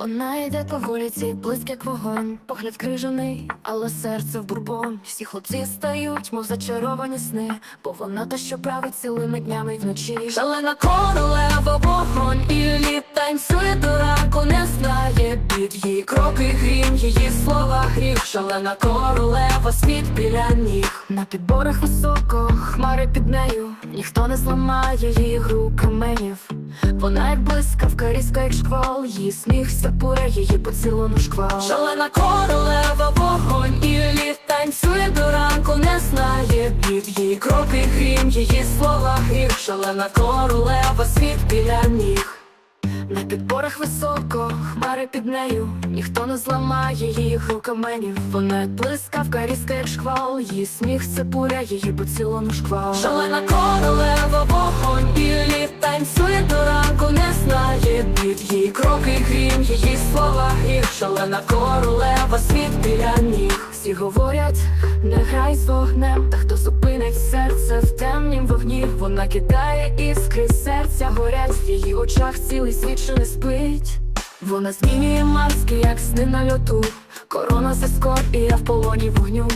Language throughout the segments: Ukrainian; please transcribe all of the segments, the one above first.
Вона йде по вулиці, близьк як вогонь, погляд крижаний, але серце в бурбон. Всі хлопці стають, мов зачаровані сни, бо вона та, що править цілими днями й вночі. Шалена королева, вогонь і лід танцює до не знає бід її кроки грім, її слова гріх. Шалена королева, світ біля ніг. На підборах високо, хмари під нею, ніхто не зламає її гру каменів. Вона як блискавка, різка як шквал, її сміх сапує, її поцілуну шквал. Шалена королева, вогонь і лід танцює до ранку, не знає бід її кроки грім, її слова гріх. Шалена королева, світ біля ніг. На підборах високо, хмари під нею, ніхто не зламає її гру каменів. Вона як блискавка, різка як шквал, її сміх це буря, її поцілуну шквал. Шалена королева, вогонь і лід танцює кроки її слова гріх. Шалена королева, світ біля ніг. Всі говорять, не грай з вогнем, та хто зупинить серце в темнім вогні, вона кидає іскри, серця горять, в її очах цілий світ що не спить. Вона змінює маски, як сни на льоту, корона за скор, і я в полоні вогню.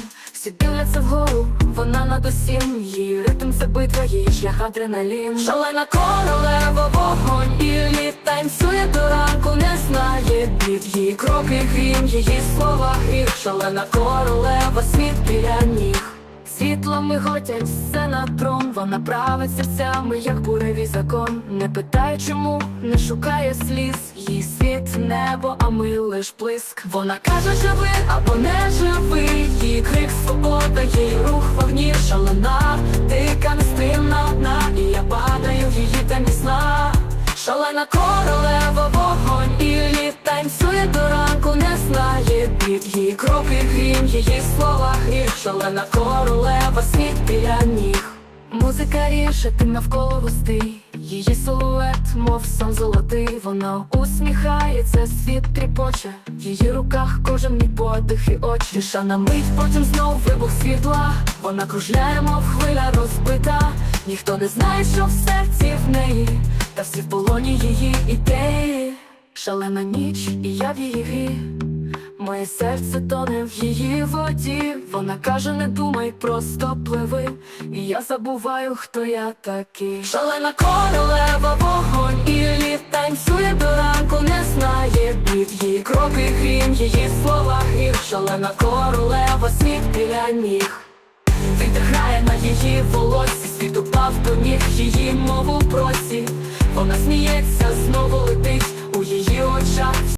Всі дивляться вгору, вона над усім, її ритм це битва, її шлях адреналін. Шалена королева, вогонь і лід танцює до ранку, не знає бід її кроки грім, її слова гріх. Шалена королева, світ біля. Світло миготять, все на трон, вона править серцями, як буревий закон. Не питає чому, не шукає сліз, її світ небо, а ми лиш блиск. Вона каже, живи або не живи, її крик свобода, її рух вогні шалена, дика нестримна одна, і я падаю в її темні сна. Шалена королева, танцює до ранку, не знає бід її кроки грім, її слова гріх, шалена королева, світ біля ніг. Музика ріже, ти навколо густий, її силует, мов сон золотий, вона усміхається, світ тріпоче, в її руках кожен мій подих і очі. Тиша на мить, потім знов вибух світла, вона кружляє, мов хвиля розбита, ніхто не знає, що в серці в неї, та всі в полоні її ідеї. Шалена ніч, і я в її. Моє серце тоне в її воді. Вона каже, не думай, просто пливи. І я забуваю, хто я такий. Шалена королева, вогонь і лід танцює до ранку, не знає бід її кроки грім, її слова гріх. Шалена королева, світ біля ніг. Грає на її волосі, світ упав до ніг її мову